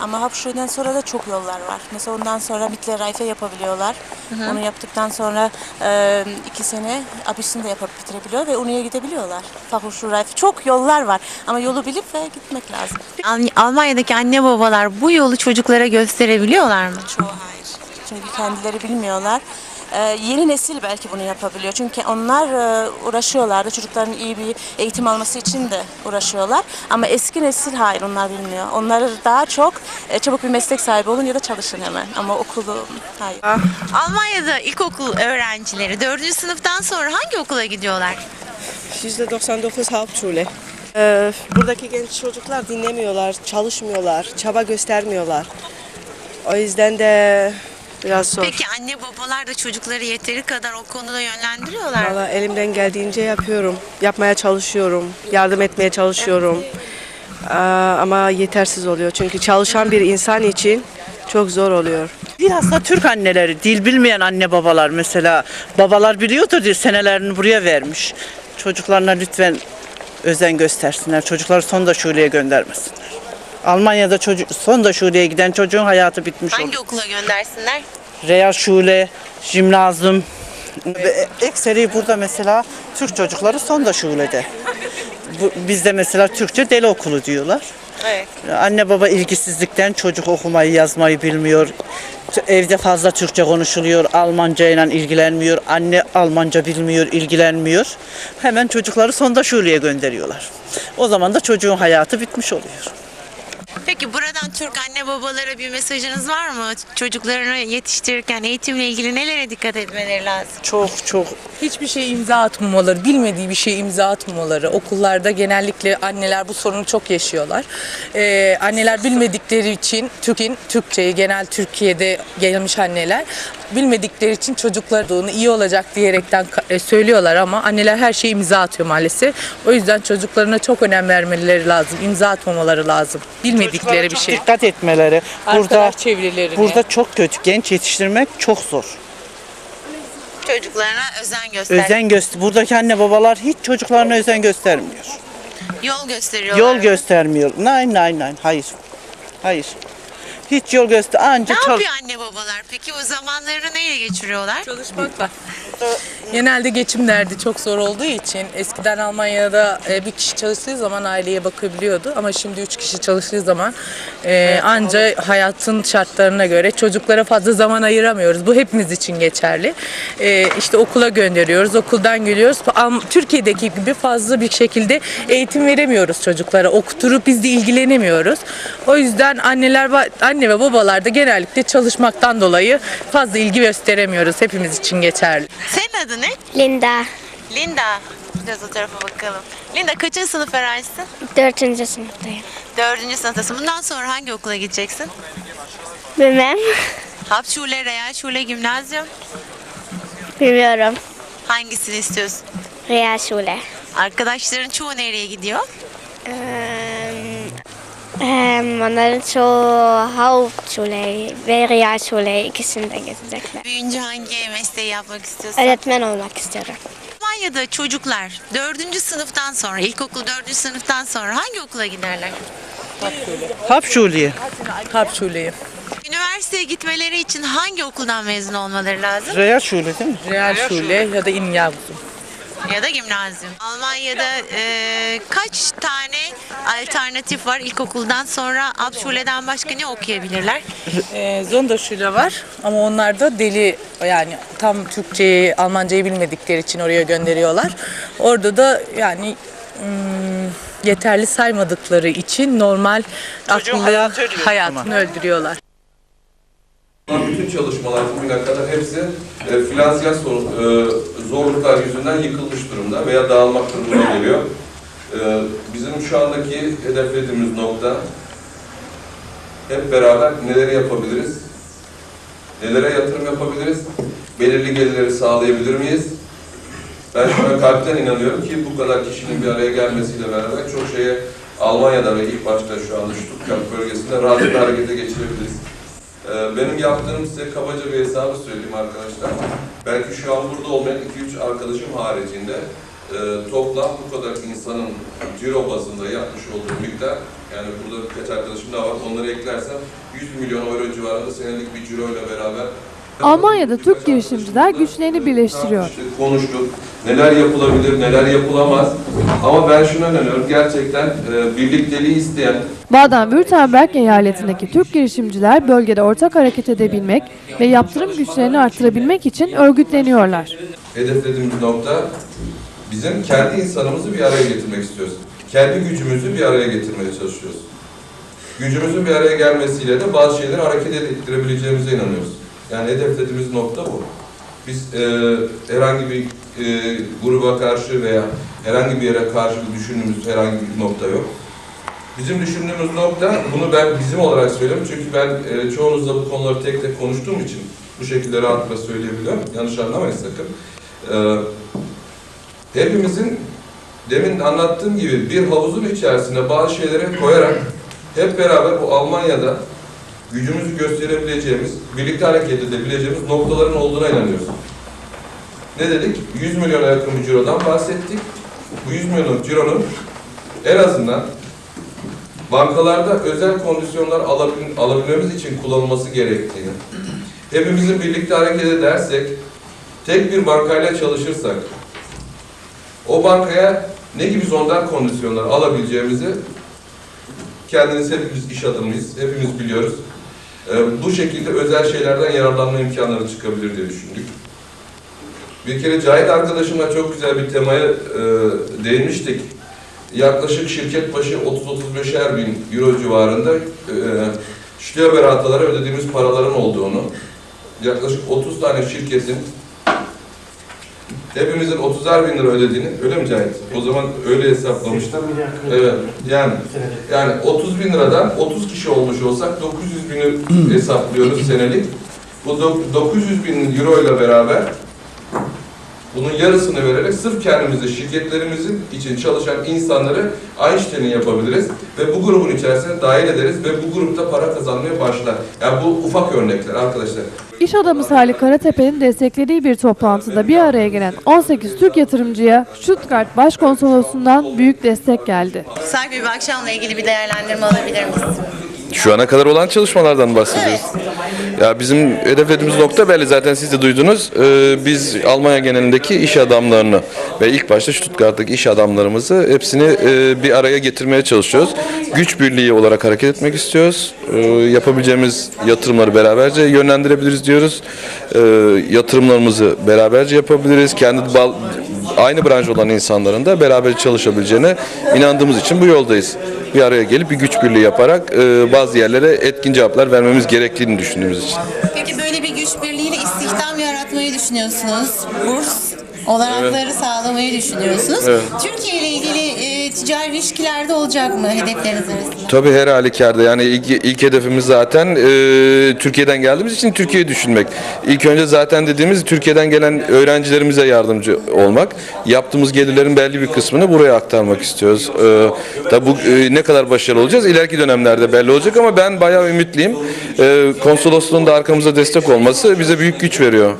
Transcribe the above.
Ama Hauptschul'den sonra da çok yollar var. Mesela ondan sonra Mittlere Reife yapabiliyorlar. Onu yaptıktan sonra e, iki sene abisini de yapıp bitirebiliyor ve Uni'ye gidebiliyorlar. Fachhochschulreife. Çok yollar var ama yolu bilip ve gitmek lazım. Al- Almanya'daki anne babalar bu yolu çocuklara gösterebiliyorlar mı? Çoğu hayır. Çünkü kendileri bilmiyorlar. Ee, yeni nesil belki bunu yapabiliyor. Çünkü onlar e, uğraşıyorlar da çocukların iyi bir eğitim alması için de uğraşıyorlar. Ama eski nesil hayır onlar bilmiyor. Onları daha çok e, çabuk bir meslek sahibi olun ya da çalışın hemen. Ama okulu hayır. Almanya'da ilkokul öğrencileri 4. sınıftan sonra hangi okula gidiyorlar? %99 Hauptschule. Ee, buradaki genç çocuklar dinlemiyorlar, çalışmıyorlar, çaba göstermiyorlar. O yüzden de biraz zor. Peki anne babalar da çocukları yeteri kadar o konuda yönlendiriyorlar mı? Valla elimden geldiğince yapıyorum, yapmaya çalışıyorum, yardım etmeye çalışıyorum. Aa, ama yetersiz oluyor çünkü çalışan bir insan için çok zor oluyor. Bilhassa Türk anneleri, dil bilmeyen anne babalar mesela. Babalar biliyordur diye senelerini buraya vermiş. Çocuklarına lütfen özen göstersinler. Çocukları son da şuleye göndermesinler. Almanya'da çocuk son da şuleye giden çocuğun hayatı bitmiş olur. Hangi okula göndersinler? Real şule, jimnazım. Ve Ekseri burada mesela Türk çocukları son da şulede. Bizde mesela Türkçe deli okulu diyorlar. Evet. Anne baba ilgisizlikten çocuk okumayı yazmayı bilmiyor. Evde fazla Türkçe konuşuluyor. Almanca ile ilgilenmiyor. Anne Almanca bilmiyor, ilgilenmiyor. Hemen çocukları sonda şuleye gönderiyorlar. O zaman da çocuğun hayatı bitmiş oluyor. Buradan Türk anne babalara bir mesajınız var mı? Çocuklarını yetiştirirken eğitimle ilgili nelere dikkat etmeleri lazım? Çok çok Hiçbir şey imza atmamaları, bilmediği bir şey imza atmamaları. Okullarda genellikle anneler bu sorunu çok yaşıyorlar. Ee, anneler bilmedikleri için Türk'in, Türkçeyi genel Türkiye'de gelmiş anneler bilmedikleri için çocuklar da onu iyi olacak diyerekten e, söylüyorlar ama anneler her şeyi imza atıyor maalesef. O yüzden çocuklarına çok önem vermeleri lazım. imza atmamaları lazım. Bilmedikleri bir çok şey. dikkat etmeleri. Burada Arkadaş çevrelerine. burada çok kötü. Genç yetiştirmek çok zor. Çocuklarına özen göster. Özen göster. Buradaki anne babalar hiç çocuklarına özen göstermiyor. Yol gösteriyorlar. Yol göstermiyor. Nein, nein, nein. Hayır. Hayır. Hiç yol göster. Anca Ne yapıyor anne babalar? Peki o zamanlarını neyle geçiriyorlar? Çalışmakla. Genelde geçim derdi çok zor olduğu için eskiden Almanya'da e, bir kişi çalıştığı zaman aileye bakabiliyordu ama şimdi üç kişi çalıştığı zaman e, anca hayatın şartlarına göre çocuklara fazla zaman ayıramıyoruz. Bu hepimiz için geçerli. E, işte okula gönderiyoruz, okuldan geliyoruz. Am- Türkiye'deki gibi fazla bir şekilde eğitim veremiyoruz çocuklara. Okuturup biz de ilgilenemiyoruz. O yüzden anneler anne ve babalar da genellikle çalışmaktan dolayı fazla ilgi gösteremiyoruz. Hepimiz için geçerli. Senin adın ne? Linda, Linda. Biraz o tarafa bakalım. Linda kaçıncı sınıf öğrencisin? dördüncü sınıftayım. Dördüncü sınıftasın. Bundan sonra hangi okula gideceksin? Bilmem, Hauptschule, Realschule, Gimnazyum. bilmiyorum. Hangisini istiyorsun? Realschule. Arkadaşların çoğu nereye gidiyor? Ehm, onların çoğu Hauptschule ve Realschule ikisinde gezecekler. Büyüyünce hangi mesleği yapmak istiyorsun? Öğretmen olmak istiyorum. Almanya'da çocuklar dördüncü sınıftan sonra, ilkokul dördüncü sınıftan sonra hangi okula giderler? Hapşuliye. Harpşule'yi. Üniversiteye gitmeleri için hangi okuldan mezun olmaları lazım? Real şule değil mi? Real Şule ya da İnyavuzum. Ya da gimnazyum. Almanya'da e, kaç tane alternatif var ilkokuldan sonra Hauptschule'den başka ne okuyabilirler? E, Zonderschule var ama onlar da deli yani tam Türkçeyi, Almancayı bilmedikleri için oraya gönderiyorlar. Orada da yani hmm, yeterli saymadıkları için normal akıllı ölüyor o hayatını öldürüyorlar. Bütün çalışmalar bugüne kadar hepsi e, finansal sorun, e, zorluklar yüzünden yıkılmış durumda veya dağılmak durumuna geliyor. E, bizim şu andaki hedeflediğimiz nokta hep beraber neleri yapabiliriz, nelere yatırım yapabiliriz, belirli gelirleri sağlayabilir miyiz? Ben şuna kalpten inanıyorum ki bu kadar kişinin bir araya gelmesiyle beraber çok şeye Almanya'da ve ilk başta şu anda Stuttgart bölgesinde rahatlıkla harekete geçirebiliriz. Ee, Benim yaptığım size kabaca bir hesabı söyleyeyim arkadaşlar. Belki şu an burada olmayan 2-3 arkadaşım haricinde e, toplam bu kadar insanın ciro bazında yapmış olduğu miktar Yani burada birkaç arkadaşım daha var. Onları eklersem 100 milyon euro civarında senelik bir ciro ile beraber Almanya'da Türk girişimciler güçlerini birleştiriyor. Konuştuk. Neler yapılabilir, neler yapılamaz. Ama ben şuna inanıyorum. Gerçekten e, birlikteliği isteyen, Baden-Württemberg eyaletindeki Türk girişimciler bölgede ortak hareket edebilmek ve yaptırım güçlerini arttırabilmek için örgütleniyorlar. hedeflediğimiz nokta bizim kendi insanımızı bir araya getirmek istiyoruz. Kendi gücümüzü bir araya getirmeye çalışıyoruz. Gücümüzün bir araya gelmesiyle de bazı şeyleri hareket ettirebileceğimize inanıyoruz. Yani hedeflediğimiz nokta bu. Biz e, herhangi bir e, gruba karşı veya herhangi bir yere karşı düşündüğümüz herhangi bir nokta yok. Bizim düşündüğümüz nokta, bunu ben bizim olarak söylüyorum çünkü ben e, çoğunuzla bu konuları tek tek konuştuğum için bu şekilde rahatlıkla söyleyebiliyorum. Yanlış anlamayın sakın. E, hepimizin demin anlattığım gibi bir havuzun içerisine bazı şeyleri koyarak hep beraber bu Almanya'da gücümüzü gösterebileceğimiz, birlikte hareket edebileceğimiz noktaların olduğuna inanıyoruz. Ne dedik? 100 milyona yakın bir cirodan bahsettik. Bu 100 milyon cironun en azından bankalarda özel kondisyonlar alabil- alabilmemiz için kullanılması gerektiğini, hepimizin birlikte hareket edersek, tek bir bankayla çalışırsak, o bankaya ne gibi zondan kondisyonlar alabileceğimizi kendiniz hepimiz iş adamıyız, hepimiz biliyoruz. Ee, bu şekilde özel şeylerden yararlanma imkanları çıkabilir diye düşündük. Bir kere Cahit arkadaşımla çok güzel bir temaya e, değinmiştik. Yaklaşık şirket başı 30-35'er bin euro civarında e, Steuerberater'lara ödediğimiz paraların olduğunu, yaklaşık 30 tane şirketin hepimizin 30'ar bin lira ödediğini, öyle mi Cahit? O zaman öyle hesaplamıştık. Evet, yani yani 30 bin liradan 30 kişi olmuş olsak 900 bini hesaplıyoruz senelik. Bu dok- 900 bin euro ile beraber bunun yarısını vererek sırf kendimize, şirketlerimizin için çalışan insanları Einstein'in yapabiliriz ve bu grubun içerisine dahil ederiz ve bu grupta para kazanmaya başlar. Yani bu ufak örnekler arkadaşlar. İş adamı Salih Karatepe'nin desteklediği bir toplantıda bir araya gelen 18 Türk yatırımcıya Stuttgart Başkonsolosundan büyük destek geldi. Saygı bir akşamla ilgili bir değerlendirme alabilir miyiz? Şu ana kadar olan çalışmalardan bahsediyoruz. Ya bizim hedeflediğimiz nokta belli zaten siz de duydunuz. Ee, biz Almanya genelindeki iş adamlarını ve ilk başta Stuttgart'taki iş adamlarımızı hepsini e, bir araya getirmeye çalışıyoruz. Güç birliği olarak hareket etmek istiyoruz. Ee, yapabileceğimiz yatırımları beraberce yönlendirebiliriz diyoruz. Ee, yatırımlarımızı beraberce yapabiliriz. Kendi bal- aynı branş olan insanların da beraber çalışabileceğine inandığımız için bu yoldayız. Bir araya gelip bir güç birliği yaparak e, bazı yerlere etkin cevaplar vermemiz gerektiğini düşündüğümüz için. Peki böyle bir güç birliğiyle istihdam yaratmayı düşünüyorsunuz. Burs olanakları sağlamayı düşünüyorsunuz. Türkiye ile ticari ilişkilerde olacak mı hedefleriniz arasında? Tabii her halükarda yani ilk, ilk hedefimiz zaten e, Türkiye'den geldiğimiz için Türkiye'yi düşünmek. İlk önce zaten dediğimiz Türkiye'den gelen öğrencilerimize yardımcı olmak. Yaptığımız gelirlerin belli bir kısmını buraya aktarmak istiyoruz. E, tabii bu e, ne kadar başarılı olacağız ileriki dönemlerde belli olacak ama ben bayağı ümitliyim. E, konsolosluğun da arkamıza destek olması bize büyük güç veriyor.